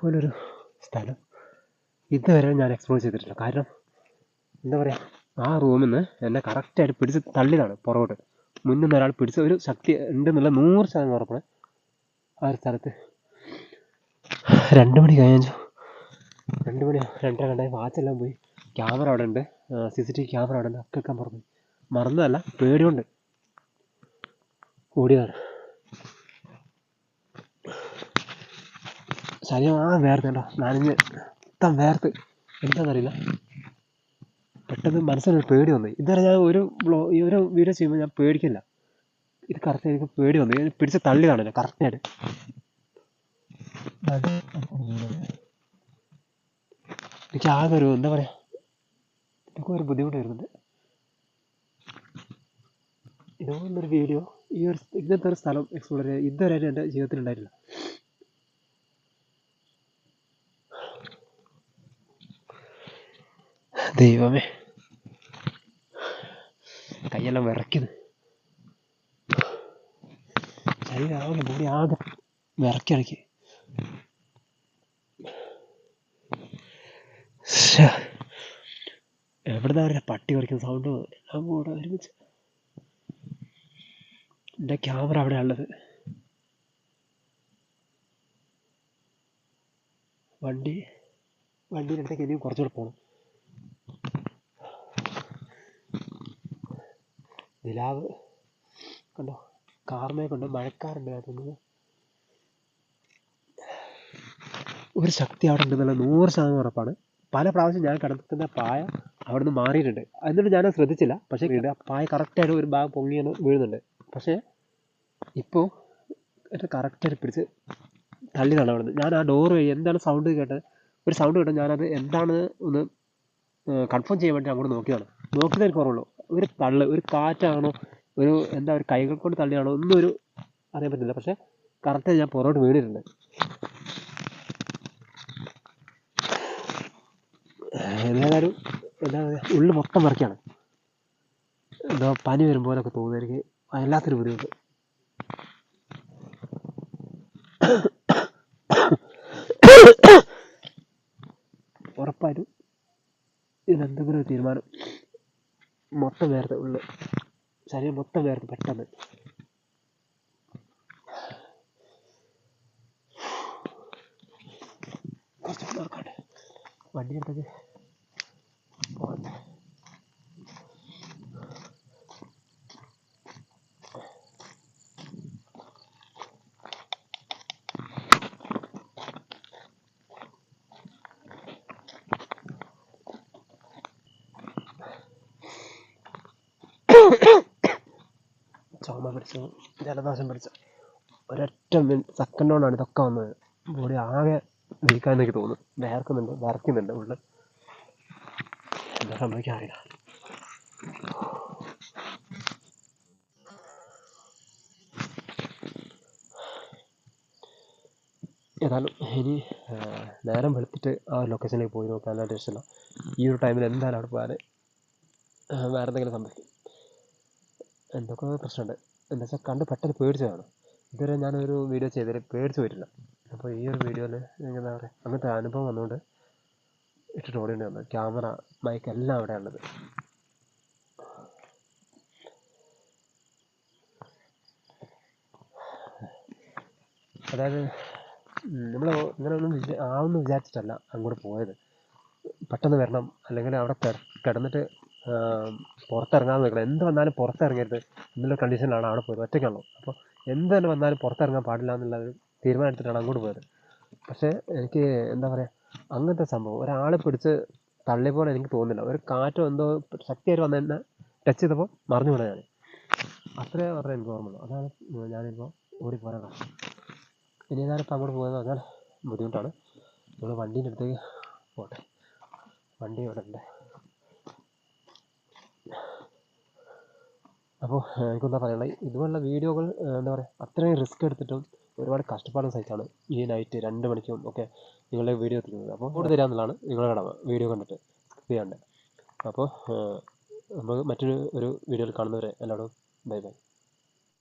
ഇതുപോലൊരു സ്ഥലം. ഇതുവരെ ഞാൻ എക്സ്പ്ലോർ ചെയ്തിട്ടില്ല. കാരണം എന്താ പറയുക ആ റൂമിൽ നിന്ന് എന്നെ കറക്റ്റായിട്ട് പിടിച്ച് തള്ളിയതാണ് പുറകോട്ട്. മുന്നിൽ നിന്ന് ഒരാൾ പിടിച്ച ഒരു ശക്തി ഉണ്ടെന്നുള്ള നൂറ് ശതമാനം ഉറപ്പാണ്. ആ ഒരു സ്ഥലത്ത് രണ്ട് മണി കഴിഞ്ഞു. രണ്ട് മണി രണ്ടര രണ്ടായി വാച്ചെല്ലാം പോയി. ക്യാമറ അവിടെ ഉണ്ട്. C C T V camera അവിടെ ഉണ്ട്. ഒക്കെ വെക്കാൻ മറന്നു മറന്നതല്ല പേടിയുണ്ട്. ഓടിയതാണ്. ശരീരം ആ കേട്ടോ നനഞ്ഞ് മൊത്തം വേർത്ത് എന്താണെന്നറിയില്ല പെട്ടെന്ന് മനസ്സിനൊരു പേടി വന്നു. ഇതുവരെ ഞാൻ ഒരു ബ്ലോ ഈ ഒരു വീഡിയോ ചെയ്യുമ്പോൾ ഞാൻ പേടിക്കില്ല. ഇത് കറക്റ്റ് എനിക്ക് പേടി വന്നു. ഞാൻ പിടിച്ച് തള്ളി കാണില്ല. കറക്റ്റായിട്ട് എനിക്ക് ആകെ ഒരു എന്താ പറയുക എനിക്ക് ഒരു ബുദ്ധിമുട്ട് വരുന്നുണ്ട്. ഇതുപോലൊരു വീഡിയോ ഈ ഒരു ഇങ്ങനത്തെ ഒരു സ്ഥലം എക്സ്പ്ലോർ ചെയ്യാൻ ഇതുവരെ എന്റെ ജീവിതത്തിൽ ഉണ്ടായിട്ടില്ല. ദൈവമേ. കയ്യെല്ലാം വിറയ്ക്കുന്നു. ശരീരം ആവില്ല ബോഡി ആകെ വിറക്കിടയ്ക്ക് എവിടുന്ന അവരുടെ പട്ടി കുറയ്ക്കുന്ന സൗണ്ട് എല്ലാം കൂടെ ഒരുമിച്ച്. എന്റെ ക്യാമറ അവിടെ ഉള്ളത് വണ്ടി വണ്ടിയിലെടുത്തേക്ക് ഇനിയും കുറച്ചുകൂടെ പോകണം നിലാവ് കണ്ടോ? കാർമേ കൊണ്ട്? മഴക്കാറുണ്ട് തോന്നുന്നു ഒരു ശക്തി അവിടെ ഉണ്ടെന്നുള്ള നൂറ് ശതമാനം ഉറപ്പാണ്. പല പ്രാവശ്യം ഞാൻ കിടക്കുന്ന പായ അവിടെ നിന്ന് മാറിയിട്ടുണ്ട്. എന്നിട്ട് ഞാൻ ശ്രദ്ധിച്ചില്ല. പക്ഷേ ആ പായ കറക്റ്റായിട്ട് ഒരു ഭാഗം പൊങ്ങിയെന്ന് വീഴുന്നുണ്ട്. പക്ഷേ ഇപ്പോൾ എന്റെ കറക്റ്റായിട്ട് പിടിച്ച് തള്ളിയതാണ് അവിടെ ഞാൻ ആ ഡോർ വഴി എന്താണ് സൗണ്ട് കേട്ടത്? ഒരു സൗണ്ട് കേട്ടത് ഞാനത് എന്താണ് ഒന്ന് കൺഫേം ചെയ്യാൻ വേണ്ടി അങ്ങോട്ട് നോക്കിയതാണ്. നോക്കിയതേ ഓർമ്മയുള്ളൂ. ഒരു തള്ള് ഒരു കാറ്റാണോ ഒരു എന്താ ഒരു കൈകൾ കൊണ്ട് തള്ളിയാണോ ഒന്നും ഒരു അറിയാൻ പറ്റില്ല. പക്ഷേ കറക്റ്റ് ഞാൻ പുറകോട്ട് വീണിട്ടുണ്ട്. ഏതായാലും എന്താ പറയുക ഉള്ളു മൊത്തം വറക്കാണ് എന്തോ പനി വരുമ്പോലൊക്കെ തോന്നുന്നു. എനിക്ക് വല്ലാത്തൊരു ബുദ്ധിമുട്ട്. ഉറപ്പായിട്ടും ഇതെന്തെങ്കിലും ഒരു തീരുമാനം. മൊത്തം വേർത്ത് ഉള്ളു. ശരീരം മൊത്തം വേർത്ത് പെട്ടെന്ന്. വണ്ടി എടുത്തേക്ക് ചുമ പിടിച്ചു ജലദോഷം പിടിച്ചു. ഒരൊറ്റ സെക്കൻഡ് കൊണ്ടാണ് ഇതൊക്കെ വന്നത്. ബോഡി ആകെ വീക്കാന്നൊക്കെ തോന്നുന്നു. വേർക്കുന്നുണ്ട് വിറയ്ക്കുന്നുണ്ട് ഉള്ളിൽ എന്താ സംഭവിക്കാൻ അറിയില്ല. ഏതായാലും ഇനി നേരം വെളുത്തിട്ട് ആ ഒരു ലൊക്കേഷനിലേക്ക് പോയി നോക്കാനുള്ള ഇഷ്ടമില്ല ഈ ഒരു ടൈമിൽ എന്തായാലും അവിടെ പോയാൽ വേറെ എന്തെങ്കിലും സംഭവിക്കും. എന്തൊക്കെ പ്രശ്നമുണ്ട്. എന്താ വെച്ചാൽ കണ്ട് പെട്ടെന്ന് പേടിച്ചതാണ്. ഇതുവരെ ഞാനൊരു വീഡിയോ ചെയ്തതിൽ പേടിച്ച് പോയിട്ടില്ല. അപ്പോൾ ഈ ഒരു വീഡിയോയിൽ എന്താ പറയുക അങ്ങനത്തെ അനുഭവം വന്നുകൊണ്ട് ഇട്ടിട്ട് ഓടേണ്ടി വന്നത് ക്യാമറ മൈക്ക് എല്ലാം അവിടെ ഉള്ളത്. അതായത് നമ്മൾ ഇങ്ങനെ ഒന്നും ആവുമെന്ന് വിചാരിച്ചിട്ടല്ല അങ്ങോട്ട് പോയത്. പെട്ടെന്ന് വരണം. അല്ലെങ്കിൽ അവിടെ കിട- കിടന്നിട്ട് ആ, പുറത്തിറങ്ങാൻ നിൽക്കണം. എന്ത് വന്നാലും പുറത്തിറങ്ങരുത്. എന്നുള്ള കണ്ടീഷനിലാണ് അവിടെ പോയത്. ഒറ്റയ്ക്കാണല്ലോ അപ്പോൾ എന്ത് തന്നെ വന്നാലും പുറത്തിറങ്ങാൻ പാടില്ല എന്നുള്ളത് ഒരു തീരുമാനം എടുത്തിട്ടാണ് അങ്ങോട്ട് പോയത്. പക്ഷേ എനിക്ക് എന്താ പറയുക അങ്ങനത്തെ സംഭവം. ഒരാളെ പിടിച്ച് തള്ളിയ പോലെ എനിക്ക് തോന്നുന്നില്ല. ഒരു കാറ്റോ എന്തോ ശക്തിയായിട്ട് വന്ന് എന്നെ ടച്ച് ചെയ്തപ്പോൾ മറിഞ്ഞു വീണ ഞാൻ അത്രേ പറഞ്ഞാൽ എനിക്ക് ഓർമ്മയുള്ളൂ അതാണ് ഞാനിപ്പോൾ ഓടിപ്പോരാൻ കാരണം. ഇനി ഞാനിപ്പോൾ അങ്ങോട്ട് പോകുന്നത് പറഞ്ഞാൽ ബുദ്ധിമുട്ടാണ്. നമ്മൾ വണ്ടീന്റെ അടുത്തേക്ക് പോട്ടെ. വണ്ടി ഇവിടെ ഉണ്ട്. അപ്പോൾ എനിക്കൊന്നാ പറയാനുള്ളത് ഇതുപോലുള്ള വീഡിയോകൾ എന്താ പറയുക അത്രയും റിസ്ക് എടുത്തിട്ടും ഒരുപാട് കഷ്ടപ്പാടും സഹിച്ചാണ് ഈ നൈറ്റ് രണ്ട് മണിക്കും ഒക്കെ നിങ്ങളുടെ വീഡിയോ എത്തിക്കുന്നത്. അപ്പോൾ കൂടെ തരാമെന്നുള്ളതാണ് നിങ്ങളുടെ കടമ. വീഡിയോ കണ്ടിട്ട് ചെയ്യാണ്ട്. അപ്പോൾ നമുക്ക് മറ്റൊരു ഒരു വീഡിയോയിൽ കാണുന്നവരെ എല്ലാവരും ബൈ ബൈ